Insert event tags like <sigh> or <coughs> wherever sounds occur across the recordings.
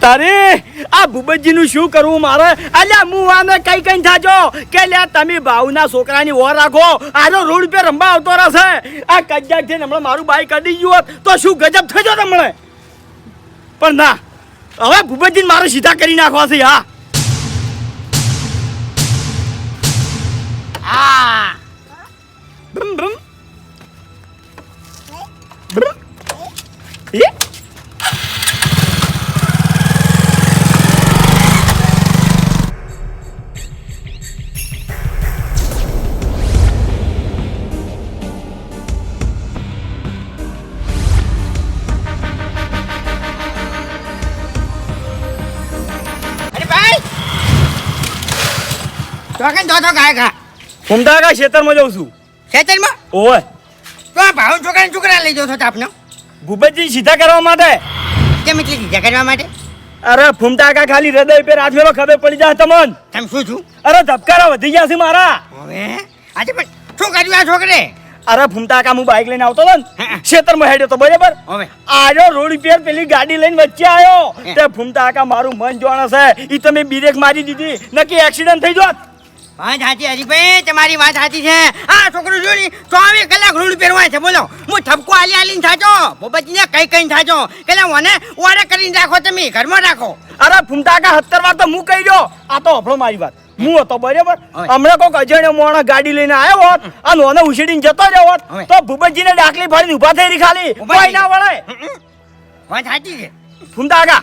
તારે આ ભૂપતજી નું શું કરવું મારે? અલ્યા હું આને કઈ કઈ થાજો. કે લે તમે ભાવના છોકરાની ઓર રાખો. આનો રોડ પે રંબા આવતો રહેશે. આ કજાક થઈને હમણાં મારું બાઈક અડી ગયું હોત તો શું ગજબ થજો તમને? પણ ના હવે ભૂપતજી મારે સીધા કરી નાખવા છે હા. આ તો તો ગાય ખા ઘૂમતા કા ખેતરમાં જઉં છું. ખેતરમાં? ઓય તો આ ભાવ છોકરાને છોકરા લઈ જાઓ છો આપને. ભૂપતજી સીધા કરવા માટે? કેમ એટલે સીધા કરવા માટે? અરે ફૂમતા કા ખાલી હૃદય પર હાથ ફેરો ખબર પડી જાય તમને. તમે શું છું? અરે ધબકારા વધી ગયા છે મારા. હવે? આજે પણ શું કર્યું આ છોકરે? અરે ફૂમતા કા હું બાઈક લઈને આવતો હતો ને. ખેતરમાં હેડ્યો તો બરાબર? હવે? આજો રોડ ઉપર પેલી ગાડી લઈને વચ્ચે આવ્યો તે ફૂમતા કા મારું મન જોણ છે. ઈ તમે બ્રેક મારી દીધી. નક્કી એક્સિડન્ટ થઈ જોત વાત સાચી હરીભાઈ તમારી વાત સાચી છે. આ છોકરો જોડી ચોવીસ કલાક રૂડ પહેરવાય છે બોલો. હું ઠપકો આલી આલીને થાચો. બોબતજીને કઈ કઈ થાચો. કે મને ઓર્ડર કરીને રાખો તમે ઘરમાં રાખો. અરે ફૂમટાકા સત્તર વાર તો હું કહી દો આ તો હફળો મારી વાત. હું હતો બરાબર. હમણાં કોઈક અજાણ્યો મોણા ગાડી લઈને આવ્યો હોત અને ઓને ઉછીડીને જતો રહ્યો હોત. તો ભૂપતજીને ડાકલી ફાડીને ઊભા થઈ રહી ખાલી. કોઈ ના વળે. વાત સાચી છે. ફૂમટાકા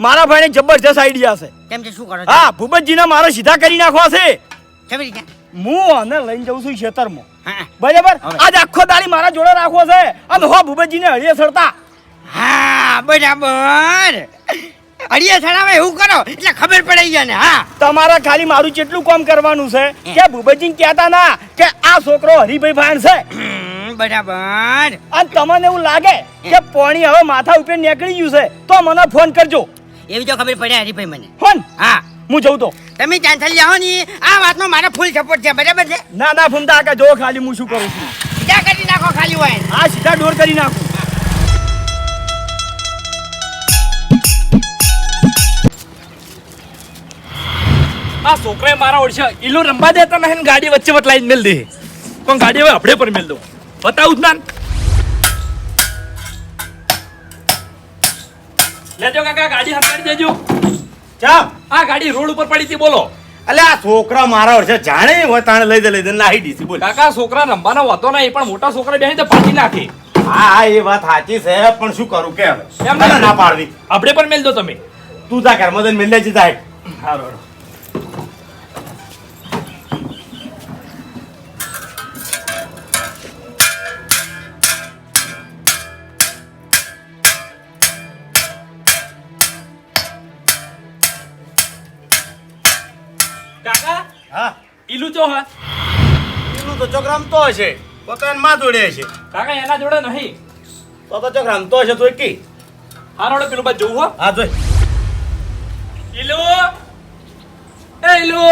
મારા ભાઈને જબરજસ્ત આઈડિયા છે. કેમ છે શું કરો હા ભૂપતજીને મારે સીધા કરી નાખવા છે. કેવી રીતે? હું આને લઈને જઉં છું ખેતરમાં. બરાબર? આજ આખો દાડી મારા જોડે રાખવો છે. અને હો ભૂપતજીને હળીએ સડતા હા બરાબર. અડિયા છડાવે એવું કરો એટલે ખબર પડી જાય ને હા. તમારે ખાલી મારું કેટલું કામ કરવાનું છે કે ભૂપતજી કહેતા ના કે આ છોકરો હરિભાઈ ભાણ છે. બરાબર. અને તમને એવું લાગે કે પોણી હવે માથા ઉપર નીકળી ગયું છે તો મને ફોન કરજો. એવી તો ખબર પડે હરિભાઈ મને. ફોન? હા. હું જઉં તો. તમે કેન્સલ જાઓ ની આ વાતનો મારો ફૂલ સપોર્ટ છે બરાબર છે? ના ના ફૂમતા આકા જો ખાલી હું શું કરું છું? બીજા કરી નાખો ખાલી હોય. આ સીધા ડોર કરી નાખું. આ છોકરાએ મારા ઓળશે ઈલો રંબા દેતા નહીં ને ગાડી વચ્ચે બતલાઈને મેલ દે. પણ ગાડી હવે આપણે પર મેલ દો. બતાવું જ ના લેજો કાકા ગાડી હંકારી દેજો. ચા આ ગાડી રોડ ઉપર પડી હતી બોલો. અલે આ છોકરા મારા વર્ષે જાણે હોય તાણે લઈ દે લઈ દે. નાહી દીધી બોલ. કાકા છોકરા રંબાનો વાતો નહીં પણ મોટા છોકરા તો પાડી નાખે. હા હા એ વાત સાચી છે પણ શું કરું કે હવે એમ ના પાડવી. આપણે પણ મેલ દો તમે. તું તા ઘરમાં જઈને મેલ લેજે જાય હારો. હા. ઈલું ચો હા. ઈલુ તો ચોક રમતો હશે. પોતાને માં જોડે છે કાકા એના જોડે નહીં. તો તો ચોક રમતો હશે તો કી. હારો હાલો પેલું બાજુ જોવું હો. હા જોઈ. ઈલુ. એ ઈલુ.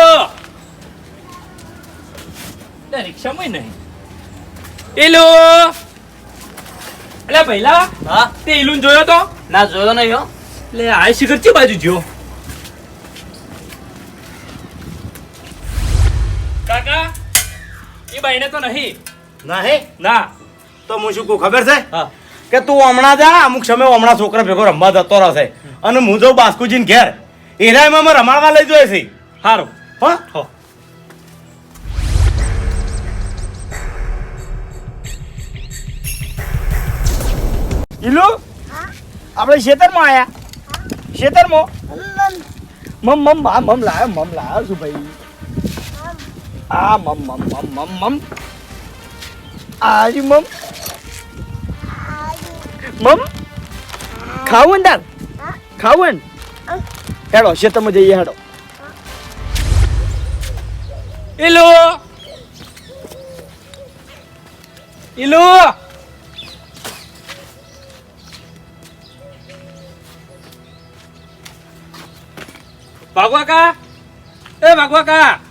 તે રિક્ષામાં નહીં. ઈલુ. એટલે પહેલા હા? તે ઈલુન જોયો તો? ના જોયો નહીં હો. એટલે આ શિખર ચી બાજુ જ્યો? કાકા એ બાઈને તો નહીં. નહીં? ના. તો હું શું કહું ખબર છે? હા. કે તું હમણાં જા અમુક સમય હમણાં છોકરા ભેગો રમવા જતો રહેશે. અને હું જઉં બાસ્કુજીને ઘેર. એરાયમાં અમે રમાડવા લઈ જોઈએ છે સારું હા? હો. ઈલુ? આપણે ખેતરમાં આયા? ખેતરમાં મમ મમ મમ લાયો મમ લાયો છું ભાઈ? આ મમ મમ મમ મમ મમ. આજી મમ. મમ. ખાવું તાર ખાવું હેડો ખેતરમાં જઈએ, હેડો. ઈલુ. ઈલુ. ભાગવા કા? એ ભાગવા કા?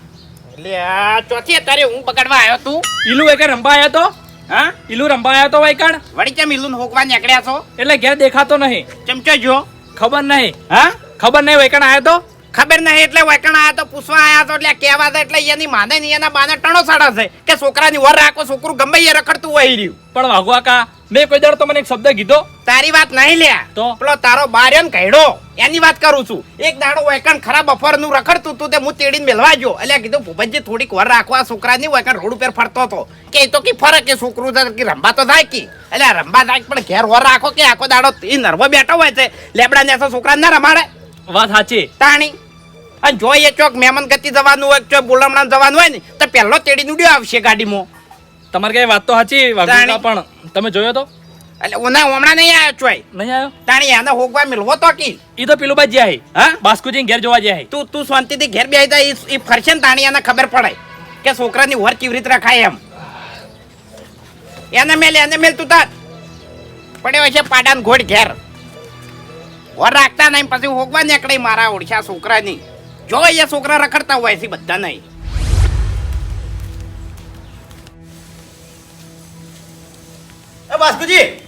એટલે આ ચોથી અત્યારે હું પકડવા આવ્યો તું. ઈલુ એક રંબા આવ્યો તો? હા? ઈલુ રંબા આવ્યો તો વૈકણ વળી કેમ ઈલુ હોકવા નીકળ્યા છો? એટલે ઘેર દેખાતો નહીં. ચમચો જો. ખબર નહીં. હા? ખબર નહીં વૈકણ આવ્યો તો? ખબર નહીં એટલે વૈકણ આયા તો પૂછવા આયા તો એટલે કહેવા હતા એટલે એની માને નહીં એના બાને ટણો સાડા છે કે છોકરાની વર રાખો છોકરું ગમે એ રખડતું હોય રહ્યું. પણ વાઘવા કા મેં કોઈ તો મને એક શબ્દ કીધો? તારી વાત નહીં લે. તો? પેલો તારો બાર્યન કહેડો એની વાત કરું છું. એક દાડો વેકણ ખરાબ બફરનું રખડતું તું તે હું તેડીને મેલવા જો એટલે કીધું ભૂપતજી થોડીક વર રાખવા છોકરાની વેકણ રોડ ઉપર ફરતો હતો. કે એ તો કી ફરક કે છોકરું કે રંબા તો થાય કી. એટલે રંબા થાય પણ ઘેર વર રાખો કે આખો દાડો એ નર્વો બેઠો હોય છે. લેબડા ને છોકરા ના રમાડે. વાત સાચી. તાણી. અને જો એ ચોક મહેમાન ગતિ જવાનું હોય ચોક બોલમણા જવાનું હોય ને તો પહેલો તેડી ઉડ્યો આવશે ગાડીમાં. તમારે કઈ વાત તો સાચી પણ. તમે જોયો તો? એટલે ઓના હમણાં નહીં આવ્યો ચોય. નહીં આવ્યો તાણી એને હોગવા મિલવો તો કી? ઈ તો પેલું બાજી હા? બાસ્કુજી ઘેર જોવા જાય. તું તું શાંતિથી ઘેર બેસી જા. ઈ ફરશે ને તાણી એને ખબર પડે કે છોકરાની વર કેવી રીતે રખાય એમ. એને મેલ એને મેલ તું તાર. પડ્યો છે પાડાન ઘોડ ઘેર. વર રાખતા નહીં પછી હોગવા નીકળે મારા ઓળખ્યા છોકરાની. જો એ છોકરા રખડતા હોય છે બધા નહીં. બાસ્કુજી!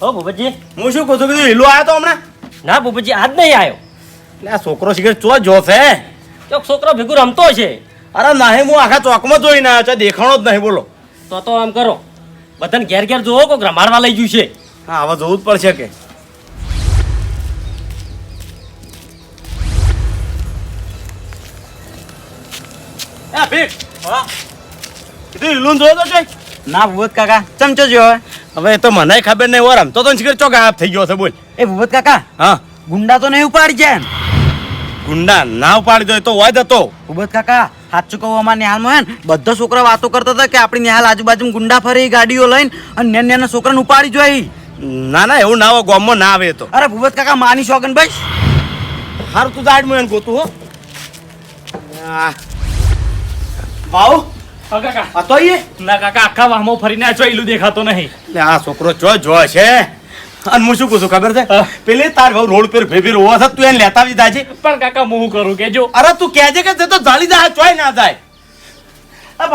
હો ભૂપતજી. હું શું કહું છું કીધું હીલો આવ્યો તો હમણાં? ના ભૂપતજી આજ નહીં આવ્યો. એટલે આ છોકરો શીખર ચો છે તો છોકરો ભેગું રમતો છે. અરે નહીં હું આખા ચોકમાં જોઈને આવ્યો છે દેખાણો જ નહીં બોલો. તો તો આમ કરો. બધાને ઘેર ઘેર જોવો કોક રમાડવા લઈ ગયું છે. હા હવે જોવું જ પડશે કે. જોયો ના ભૂપત કાકા ચમચો જો હવે તો મને ખબર નહીં ઓર રમતો તો શીખર ચો ગાયબ થઈ ગયો છે બોલ. એ ભૂપત કાકા હા. ગુંડા તો નહીં ઉપાડી જાય ગુંડા ના ઉપાડી દો એ તો હોય હતો. ભૂપત કાકા સાચું કહું અમારા નિહાલમાં હે ને બધા છોકરા વાતો કરતા હતા કે આપણી નિહાલ આજુબાજુ ગુંડા ફરી ગાડીઓ લઈને અને નેન નેના છોકરાને ઉપાડી જોઈ. ના ના એવું ના હોય ગોમમાં ના આવે તો. અરે ભૂપત કાકા માની શોગન ભાઈ. હારું તું દાડ મને ગોતું હો. આ. ભાઉ હા કાકા તો એ ના કાકા આખા વાહમાં ફરીને આ જો દેખાતો નહીં. એટલે આ છોકરો જો જો છે. અને હું શું કહું છું ખબર છે. પેલી તાર ભાવ રોડ પર ભેભી રોવા છે તું એને લેતા આવી દાજી પણ કાકા હું કરું કેજો. અરે તું કહેજે કે તે તો જાળી જાય ચોય ના જાય. વાહ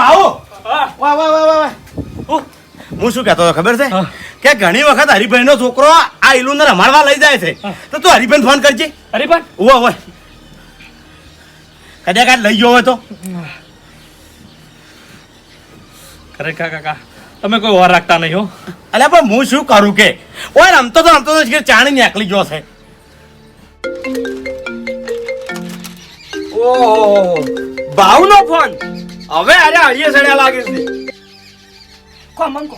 વાહ વાહ હું શું કહેતો હતો ખબર છે? કે ઘણી વખત હરિભાઈ નો છોકરો આ ઈલુને રમાડવા લઈ જાય છે. તો તું હરિભાઈ ફોન કરજે. હરિભાઈ? પણ હોય કદાચ લઈ ગયો હોય તો. ખરેખર કાકા તમે કોઈ વાર રાખતા નહીં હો. અલ્યા પણ હું શું કરું કે? ઓય રમતો તો રમતો તો ચાણી નીકળી ગયો છે. ઓહો ભાવનો ફોન. હવે અરે હળીએ સડ્યા લાગે છે. કો મન કો.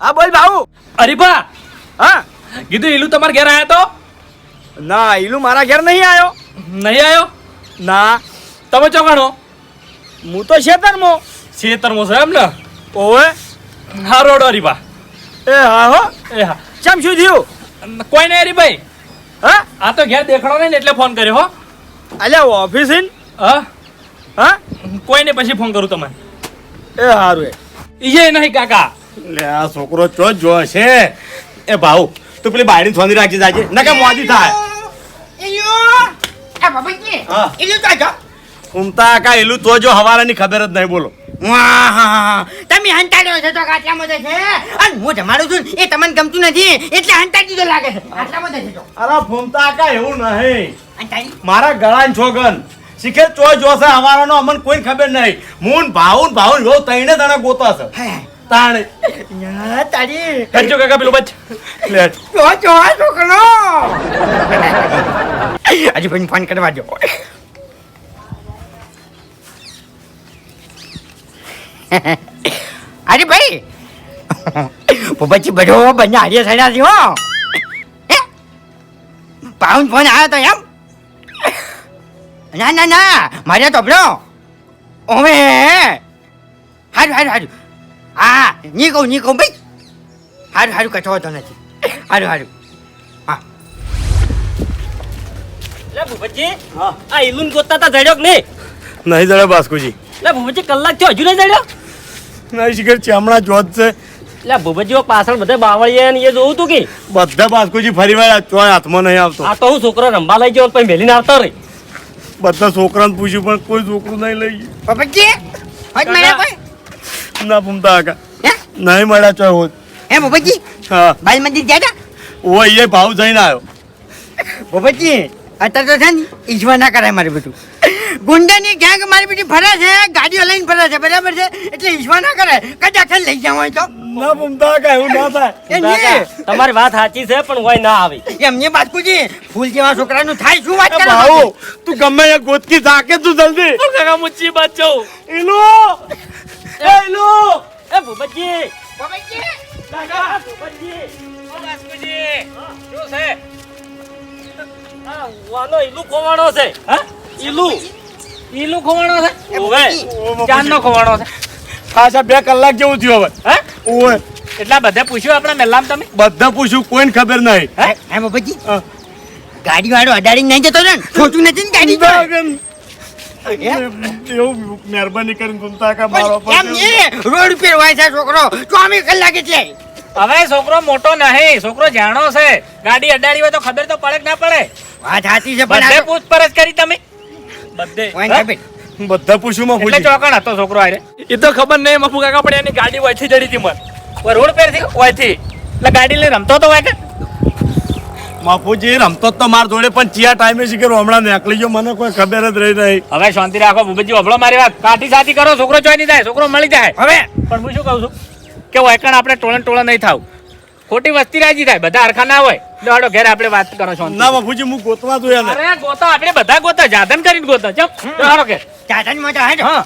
હા બોલ ભાઉ અરે બા હા. કીધું ઈલુ તમાર ઘેર આયા તો? ના ઈલુ મારા ઘેર નહીં આવ્યો નહીં આવ્યો ના. તમે ચોકાણો હું તો શેતરમો. છેતરમો છે એમ ને ઓવે હા રોડો હરીબા એ હા હો. એ હા. ચમ શું થયું? કોઈ નહીં હરીભાઈ હા? આ તો ઘેર દેખાડો નહીં ને એટલે ફોન કર્યો હો. અલ્યા ઓફિસ ઇન હા? હા? કોઈ નહીં પછી ફોન કરું તમને. એ હારું એ. ઈજે નહીં કાકા. લે આ છોકરો ચો જો છે? એ ભાઉ તું પેલી બાયડી થોંદી રાખી જાજે. નકે મોજી થાય. આ કે હા. ઈલું તો જો ઉમતા કા એલું તો જો હવારાની ખબર જ નહીં બોલો. તમે હંતાડ્યો છો તો આટલા બધે છે? અને હું જમાડું છું એ તમને ગમતું નથી એટલે હંતાડી દીધો લાગે છે. આટલા બધે છે અરે ફૂમતા કા એવું નહીં. મારા ગળાન છોગન. શીખે ચો જોશે હવારાનો અમને કોઈ ખબર નહીં. મૂન ભાઉન ભાઉન જો તઈને તને ગોતા છે. તાણે. યા તારી કરજો કાકા પેલો બચ લે. જો જો છોકરો. હજી ભાઈ ફોન કરવા જો. <coughs> અરે ભાઈ. <coughs> પછી બધો બંને હારીએ સડ્યા છે હો. હે? પાઉન ફોન આવ્યો તો એમ. <coughs> ના ના ના મારે તો બ્રો ઓમે હારું હારું હારું. હા ની કહું ની કહું ભાઈ. હારું હારું કશો હોતો નથી. હારું હારું. લે ભૂપતજી આ ઇલુન ગોતતા તા જડ્યો કે નહીં? નહીં જડ્યો બાસ્કુજી. લે ભૂપતજી કલાક થયો હજુ નહીં જડ્યો? શીખર ચામડા જોત છે. લે ભૂપતજી પાછળ બધે બાવળીએ ને એ જોવું તું કે? બધા બાસ્કુજી ફરી વાર તો હાથમાં નહીં આવતો. આ તો હું છોકરો રંબા લઈ ગયો પછી મેલીને આવતો રે બધા છોકરાને પૂછ્યું પણ કોઈ છોકરું નહીં લઈ ગયું. પપ્પજી હજ મારે કોઈ? ના ભૂમતા કાકા. નહીં મળ્યા ચોય હોત. હે ભૂપતજી? હા. બાલ મંદિર ગયા ઓ અહીંયા ભાવ જઈને આવ્યો. ભૂપતજી અત્યારે તો છે ને ઈશ્વર ના કરાય મારે બધું. ગુંડાની ગેંગ મારી બધી ફરે છે? ગાડીઓ લઈને ફરે છે બરાબર છે? એટલે ઈશ્વર ના કરે કદાચ લઈ જાવ હોય તો. ના ભૂમતા કાકા એવું ના થાય. તમારી વાત સાચી છે પણ હોય ના આવી. એમને બાસ્કુજી ફૂલ જેવા છોકરાનું થાય શું વાત કરો ભાઉ તું ગમે એ ગોતકી થાકે તું જલ્દી. કાકા મુસીબત છો એલો એ એલો એ ભૂપતજી. ભૂપતજી, કાકા ભૂપતજી. શું છે? આ વાનો ઈલું ખોવાણો છે હા? ઈલું. ઈલું ખોવાણો છે? ઓવે. ચાંદનો ખોવાણો છે. પાછા બે કલાક જેવું થયું હવે. હે? ઓવે એટલા બધા પૂછ્યું આપણે મેલામ તમે? બધા પૂછ્યું કોઈને ખબર નહીં. હે? હે ભૂપતજી ગાડી વાળો અડાડીને નહીં જતો ને? છોટું નથી ને ગાડી પર. એવું મહેરબાની કરીને ગુમતા કા મારો એમ નહીં, રોડ પર વાય છે છોકરો. ચોમી કલાકે છે હવે છોકરો મોટો નહીં છોકરો જાણો છે. ગાડી અડાડી હોય તો ખબર તો પડે કે ના પડે? વાત સાચી છે પણ બધે પૂછપરછ કરી તમે. બધે. બધા પૂછ્યું માં પૂછ્યું ચોકણ હતો છોકરો આરે એ તો ખબર નહીં મફુ કાકા પણ એની ગાડી વયથી જડી હતી મન. રોડ પરથી? વયથી. એટલે ગાડી લઈને રમતો તો વાય કે બાપુજી રમતો તો માર જોડે પણ ચિયા ટાઈમે શીખર હમણાં નીકળી ગયો મને કોઈ ખબર જ રહી નહીં. હવે શાંતિ રાખો ભૂપતજી અભળો મારી વાત. કાઠી સાથી કરો છોકરો જોઈ નહીં જાય છોકરો મળી જાય. હવે? પણ હું શું કહું છું? કે વાયકણ આપણે ટોળે ટોળે નહીં થાવ. ખોટી વસ્તી રાજી થાય બધા હરખા ના હોય. દોડો ઘેર આપણે વાત કરો છો. ના બાપુજી હું ગોતવા દો એને અરે ગોતા આપણે બધા ગોતા જાદન કરીને ગોતા ચમ. દોડો ઘેર. જાદન મોટા હે હા.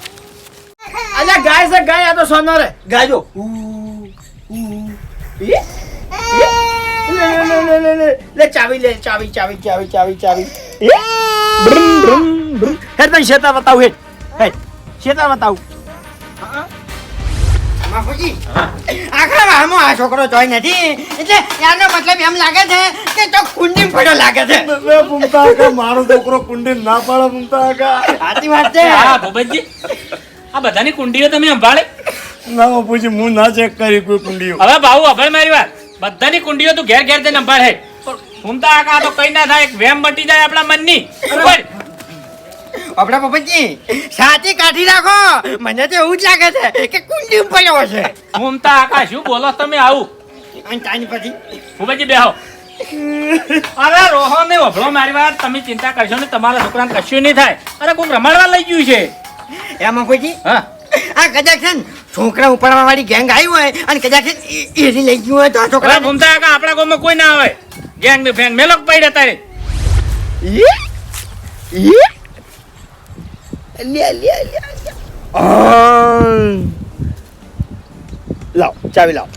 અલ્યા ગાય છે ગાય આ તો સોનો રે ગાજો લે ચાવી લે ચાવી ચાવી ચાવી ચાવી ચાવી. એ? બ્રમ બ્રમ બ્રમ. હેડ તને શેતા બતાવું હેડ. હેડ શેતા બતાવું. બાપુજી આખા વાળમાં આ છોકરો જોઈ નથી. એટલે એનો મતલબ એમ લાગે છે કે તો કુંડી પડ્યો લાગે છે. ભૂમતા મારો છોકરો કુંડી ના પાડે ભૂમતા કા સાચી વાત છે. હા ભૂપતજી. આ બધાની કુંડીઓ તમે સંભાળે. ના બાપુજી હું ના ચેક કરી કોઈ કુંડીઓ. હવે ભાऊ અભળ મારી વાત. બધાની કુંડીઓ તું ઘેર ઘેર જઈને સંભાળે. ઘૂમતા આકા તો કઈ ના થાય એક વેમ બટી જાય આપણા મનની. બોલ. આપણા પપ્પાજી સાચી કાઢી રાખો મને તો એવું જ લાગે છે કે કુંડી પડ્યો છે ઘૂમતા આકા શું બોલો તમે આવું? તાની પછી. ભૂપતજી બેહો. અરે રોહો ને મારી વાત તમે ચિંતા કરશો ને તમારા છોકરાને કશું નહીં થાય. અરે કોઈક રમાડવા લઈ ગયું છે. એમાં કોઈ હા. આ કદાચ છે ને છોકરા ઉપાડવા વાળી ગેંગ આવી હોય અને કદાચ એરી લઈ ગયું હોય તો આ છોકરા આકા આપણા ગામમાં કોઈ ના આવે ગેંગ ને ફેંગ મેલોક પડ્યા તારે. લાવ ચાવી લાવ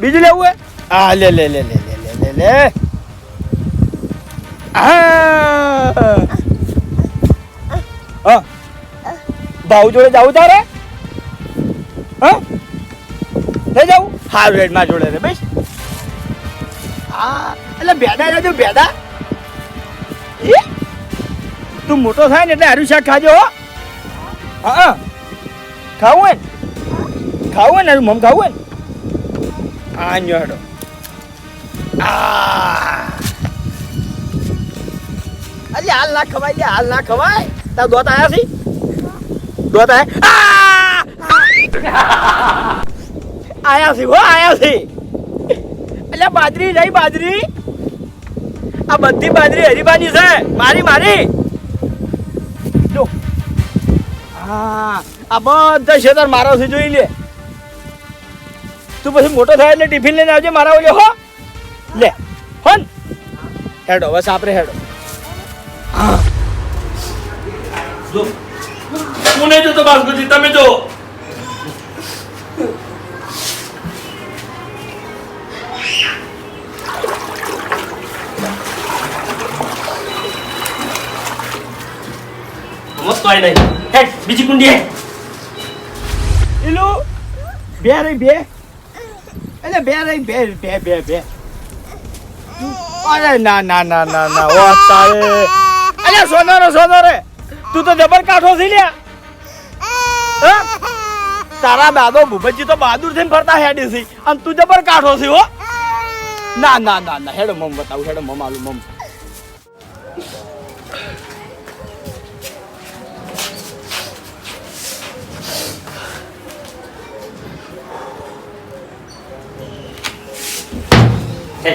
બીજું લેવું હે હા લે લે લે લે લે લે લે લે હા હા ભાવ જોડે જાવું તારે હા લઈ જાવું હારું રેડમાં જોડે રે બેસ હા એટલે ભેડા લેજો ભેડા એ તું મોટો થાય ને એટલે હારું શાક ખાજો હો. હા ખાવું હોય ને? ખાવું હોય ને મમ ખાવું હોય ને? આ ન્યો અરે હાલ ના ખવાય લે હાલ ના ખવાય. તાર દોત આયા છે? દોત આયા! આયા છે, હો, આયા છે. એટલે બાજરી રહી બાજરી. આ બધી બાજરી હરીબાની છે. મારી મારી. આ બધા ખેતર મારા છે જોઈ લે. તું પછી મોટો થાય એટલે ટિફિન લઈને આવજે, મારા ઓલે હો. લે, હોન. હેડો, બસ આપણે હેડો. હું. નહીં જોતો બાસ્કુજી તમે જો. મસ્ત આવી નહીં. બીજી કુંડી એલો, બે રહી, બે. એટલે બે રહી, બે બે બે બે. અરે ના ના ના ના ના, ઓ તારે. અરે સોનો રે સોનો રે. તું તો જબર કાઠો થઈ લ્યા? તારા દાદો ભૂપતજી તો બહાદુર થઈને ફરતા હેડી છે. અને તું જબર કાઠો છે, હો. ના ના ના ના, હેડો, મમ બતાવું, હેડો, મમ, આલું, મમ. ભાઉ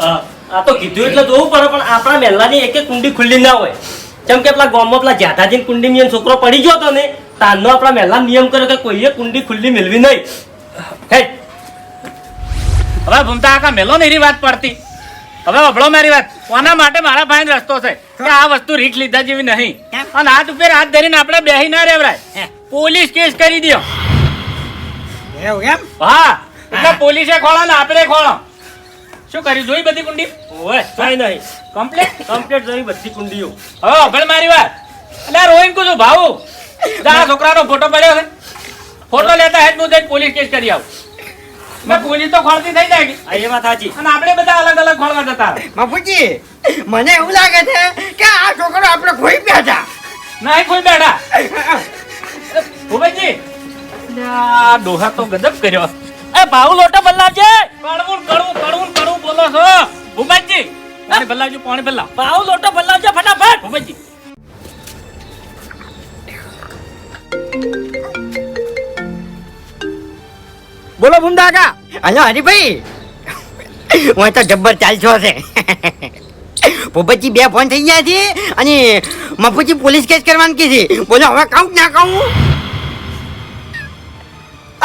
આ આ તો કીધું એટલે જોવું પડે પણ આપણા મહેલાની એક એક કુંડી ખુલ્લી ના હોય. કેમ કે પેલા ગામમાં પેલા જાધાજી કુંડી નિયમ છોકરો પડી ગયો હતો ને તારનો આપણા મહેલા નિયમ કર્યો કે કોઈએ કુંડી ખુલ્લી મેળવી નહીં. હે. હવે ભૂમતા આખા મેલો ને એની વાત પડતી. હવે અભળો મારી વાત. કોના માટે મારા ભાઈ રસ્તો છે? કે આ વસ્તુ રીક લીધા જેવી નહીં? અને હાથ ઉપર હાથ ધરીને આપણે બેહી ના રેવરાય પોલીસ કેસ કરી દો એવું એમ? હા. એટલે પોલીસે ખોળો ને આપણે ખોળો. શું કર્યું? જોઈ બધી કુંડી? ઓય કઈ નહીં. કમ્પ્લીટ કમ્પ્લીટ જોઈ બધી કુંડીઓ. હવે અભળ મારી વાત. એટલે આ રોહિન કુ છું ભાઉ જા છોકરાનો ફોટો પડ્યો છે. ફોટો લેતા હેડ હું જઈને પોલીસ કેસ કરી આવું. મેં પોલીસ તો ખોળતી થઈ જાય. આ એ વાત સાચી. અને આપણે બધા અલગ અલગ ખોળવા જતા. બાપુજી મને એવું લાગે છે કે આ છોકરો આપણે ખોઈ બેઠા નહીં ખોઈ બેઠા. ભૂપેજી આ ડોહા તો ગજબ કર્યો. એ ભાવ લોટો બદલાવજે કડવું કડવું કડવું કડવું બોલો છો. ભૂપેજી પાણી બદલાવજો પાણી બદલાવ ભાવ લોટો બદલાવજે ફટાફટ. ભૂપતજી. બોલો ભૂમતા કા હલો હરીભાઈ. હું તો જબ્બર ચાલશો છે. પોપટજી બે ફોન થઈ ગયા છે અને મફુજી પોલીસ કેસ કરવાનું કીધી. બોલો હવે કહું ના કહું?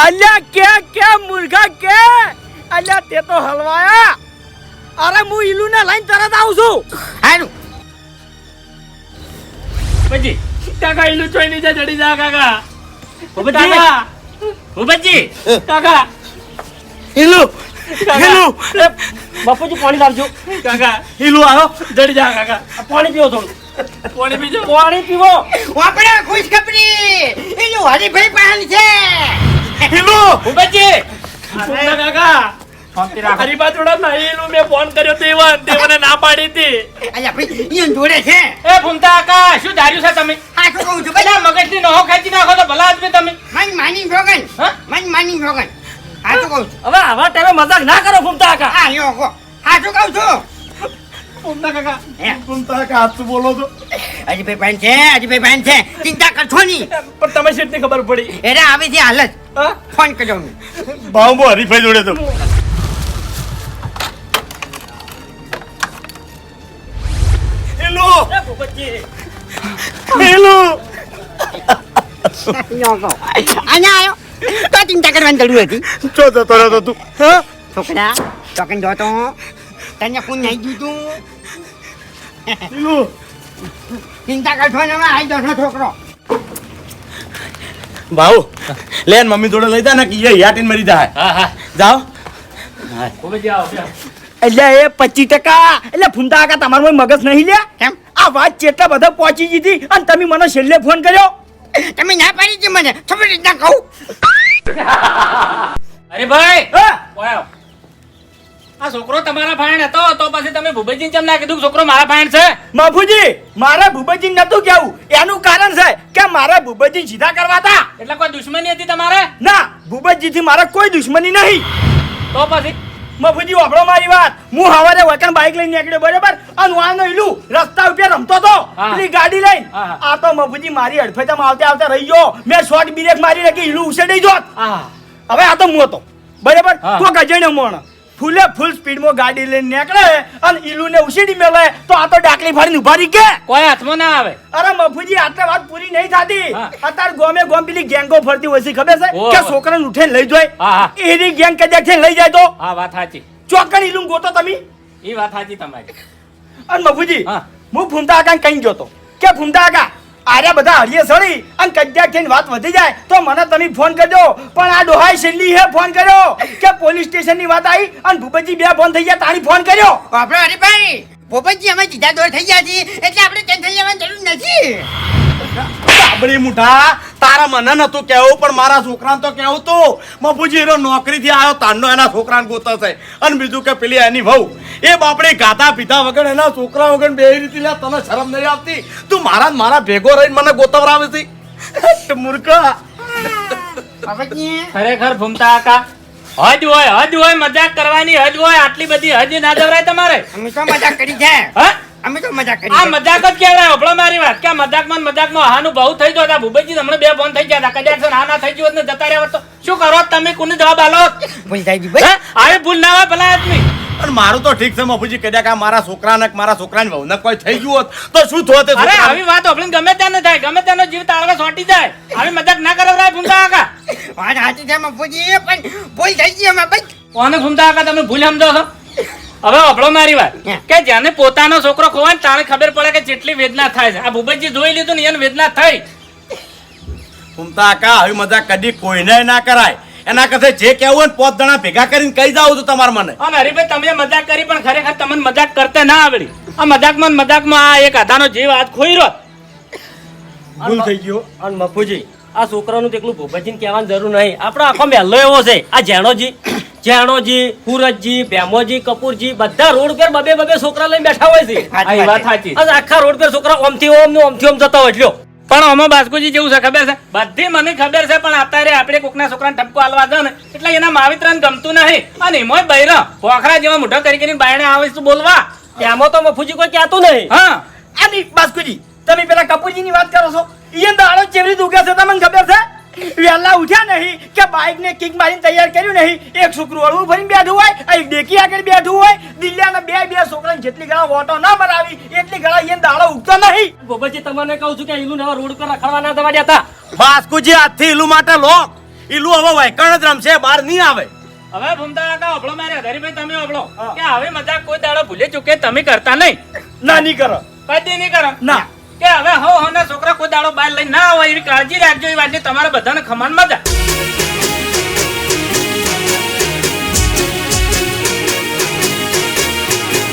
અલ્યા કે કે મુર્ગા કે? અલ્યા તે તો હલવાયા. અરે હું ઈલુ ને લઈને તરત આવું છું. હાનું પછી કાકા ઈલુ ચોઈ નીચે ચડી જા કાકા. કાકા ભૂપતજી! કાકા! ઈલુ એ, બાપુજી પાણી લાવજો. કાકા! ઈલુ આવો. જડી જા કાકા. પાણી પીવો થોડું. પાણી પીજો. પાણી પીવો. આપણે ખુશખબરી એનું હરીભાઈ પાસે છે. ઈલુ ભૂપતજી! સુંદર કાકા હરી બાજુડા નહીં. મેં ફોન કર્યો તો એવા તે મને ના પાડી હતી. જોડે છે. એ ભૂમતા કાકા શું ધાર્યું છે તમે? હા કહું છું. પેલા મગજની નહો ખેંચી નાખો તો ભલા આદમી તમે. મન માની ભોગન. હા? મન માની ભોગન. હાચું કહું છું. હવે આવા ટાઈમે મજાક ના કરો ફૂમતા કાકા હા યો કહો. હાચું કહું છું. ફૂમતા કાકા. હે, ભૂમતા કાકા હાચું બોલો છો. હરીભાઈ ભાઈ છે હરીભાઈ ભાઈ છે. ચિંતા કરશો નહીં. પણ તમે શેઠની ખબર પડી? એરે આવી છે હાલત હા? ફોન કર્યો મેં ભાવ બો હરીફાઈ જોડે તો. હેલો એ ભૂપતજી. ઈલુ યો કહો અહીંયા આવ્યો તો ચિંતા કરવાની જરૂર હતી ચો જતો રહ્યો તું હા છોકરા ચોકન જોતો તને કોણ નહીં દીધું ઈલુ ચિંતા કરશો ને આવી જશો છોકરો ભાવ લેન મમ્મી જોડે લઈ જા ને કે યાટીન મરી જાય હા હા જાઓ. એટલે એ પચીસ ટકા એટલે ફૂમતા કાકા તમારું મગજ નહીં લે કેમ આ વાત ચેટલા બધા પહોંચી જીધી અને તમે મને છેલ્લે ફોન કર્યો? તમે ના પાડી છે મને તમે રીતના કહું. અરે ભાઈ. આ છોકરો તમારા ફાયણ હતો તો પછી તમે ભૂપતજી કેમ ના કીધું છોકરો મારા ફાયણ છે? માફુજી મારે ભૂપતજી નતું કેવું એનું કારણ છે કે મારે ભૂપતજી સીધા કરવા હતા. એટલે કોઈ દુશ્મની હતી તમારે? ના ભૂપતજી થી મારે કોઈ દુશ્મની નહીં. તો પછી? મફુજી વાપરો મારી વાત. હું હવારે વચન બાઇક લઈને નીકળ્યો બરાબર? અને વાનો ઈલું રસ્તા ઉપર રમતો તો. પેલી ગાડી લઈને. હા. આ તો મફુજી મારી અડફેટામાં આવતા આવતા રહી ગયો. મેં શોર્ટ બ્રેક મારી રાખી ઈલું ઉછેડી જોત. હવે આ તો હું હતો બરાબર તો અજાણ્યો મોણ. ફૂલે ફૂલ સ્પીડમાં ગાડી લઈને નીકળે અને ઈલુને ઉછીડી મેલે તો આ તો ડાકલી ફાડીને ઊભા રહી કે? કોઈ હાથમાં ના આવે. અરે મફુજી આટલા વાત પૂરી નહીં થતી. અત્યારે ગોમે ગોમ પેલી ગેંગો ફરતી હોય છે ખબર છે? કે છોકરાને ઉઠે લઈ જાય. એની ગેંગ કદાચ લઈ જાય તો? હા વાત સાચી. ચોકન ઈલું ગોતો તમે? એ વાત સાચી તમારી. અને મફુજી હું. ફૂમતા આકા કઈ ગયો કે ફૂમતા આકા આર્યા બધા હળીએ સળી અને કદાચ થઈને વાત વધી જાય તો મને તમે ફોન કરજો. પણ આ ડોહાઈ છેલ્લી હે ફોન કર્યો કે પોલીસ સ્ટેશનની વાત આવી અને ભૂપતજી બે ફોન થઈ ગયા તારી ફોન કર્યો. આપણે હરીભાઈ. ભૂપતજી અમે સીધા દોર થઈ ગયા છીએ. એટલે આપણે ટેન્શન લેવાની જરૂર નથી. બાબડી મુઠા તારા મને નતું કેવું પણ મારા છોકરાને તો કેવું તું. મફુજી હીરો નોકરીથી આવ્યો તાંડો એના છોકરાને ગોતો છે અને બીજું કે પેલી એની વહુ. એ બાપડે ગાતા પીધા વગર એના છોકરા વગર બે રીતે લે તને શરમ નહીં આવતી? તું મારા મારા ભેગો રહીને મને ગોતવરાવે છે. મૂર્ખા. ખરેખર ભૂમતા કાકા હજ હોય હજ હોય મજાક કરવાની હજ હોય આટલી બધી હજ ના જવરાય તમારે. અમે તો મજાક કરી છે. અમે તો મજાક કરી આ મજાક જ કહેવાય હોભળો મારી વાત. કે મજાક મજાકમાં મજાક મજાકમાં હાનું બહુ થઈ ગયો હતા. ભૂપેજી હમણાં બે ફોન થઈ ગયા હતા. કદાચ ના ના થઈ ગયું હોત ને જતા રહ્યા હોત તો. શું કરો તમે? કોને જવાબ આલો? ભૂલ થઈ ગઈ ભાઈ આવી ભૂલ ના હોય ભલા આદમી. પણ મારું તો ઠીક છે મફુજી કદાચ આ મારા છોકરાને મારા છોકરાને વહુને કોઈ થઈ ગયું હોત તો શું થયું તે અરે આવી વાત આપણે ગમે ત્યાં ન થાય ગમે ત્યાંનો જીવ તાળવે સોટી જાય. આવી મજાક ના કરો રે ભૂંડા કાકા વાત સાચી છે મફુજી પણ ભૂલ થઈ ગઈ અમે ભાઈ કોને ભૂંડા કાકા તમે ભૂલ સમજો છો? હવે આપણો મારી વાત. કે જેને પોતાનો છોકરો ખોવાય ને તાણે ખબર પડે કે જેટલી વેદના થાય છે. આ ભૂપતજી જોઈ લીધું ને એને વેદના થઈ. ઘૂમતા કા આવી મજાક કદી કોઈને ના કરાય. એના કરતા જે કહેવું હોય ને પોત જણા ભેગા કરીને કહી જાવ છું તમારે મને. અને હરીભાઈ તમે મજાક કરી પણ ખરેખર તમને મજાક કરતા ના આવડી. આ મજાકમાં ને મજાકમાં આ એક આધાનો જીવ હાથ ખોઈ રહ્યો. ભૂલ થઈ ગયો. અને મફુજી આ છોકરાનું તેટલું ભૂપતજીને કહેવાની જરૂર નહીં. આપણો આખો મહેલો એવો છે. આ જેણોજી જેણોજી સુરજજી ભેમોજી કપૂરજી બધા રોડ પર બબે બબે છોકરા લઈને બેઠા હોય છે. આ એ વાત સાચી અને આખા રોડ પર છોકરા ઓમથી ઓમ ને ઓમથી ઓમ જતા હોય એટલો પણ આમાં બાસ્કુજી જેવું છે ખબર છે? બધી મને ખબર છે પણ અત્યારે આપણે કોકના છોકરાને ઠપકો આલવા દો ને એટલે એના માવિત્રને ગમતું નહીં. અને એમાં બૈરો પોખરા જેવા મોઢો કરી કરીને બાયણે આવે છે બોલવા. તેમાં તો મફુજી કોઈ કહેતું નહીં. હા. અને બાસ્કુજી તમે પેલા કપૂરજીની વાત કરો છો. એ દાડો ચેવરી દુખે છે તમને ખબર છે? વહેલા ઉઠ્યા નહીં કે બાઇક ને કિક મારીને તૈયાર કર્યું નહીં. એક છોકરું અળવું ભરીને બેઠું હોય એક ડેકી આગળ બેઠું હોય દિલ્યાના બે જેટલી ગળા વોટો ના મરાવી એટલી ગળા એને દાડો ઉગતો નહીં. ભૂપતજી તમને કહું છું કે ઈલુ નવા રોડ પર રખડવા ના દેવા દેતા બાસ્કુજી આજથી ઈલુ માટે લો. ઈલુ હવે વૈકણ જ રમશે બહાર નહીં આવે. હવે ભૂમતા કા ઓબળો મારે હરીભાઈ તમે ઓબળો કે હવે મજાક કોઈ દાડો ભૂલે ચૂકે તમે કરતા નહીં. ના નહીં કરો. કદી નહીં કરો. ના. કે હવે હો હો ના છોકરા કોઈ દાડો બહાર લઈ ના આવે એવી કાળજી રાખજો એ વાતની તમારે બધાને ખમાન મજા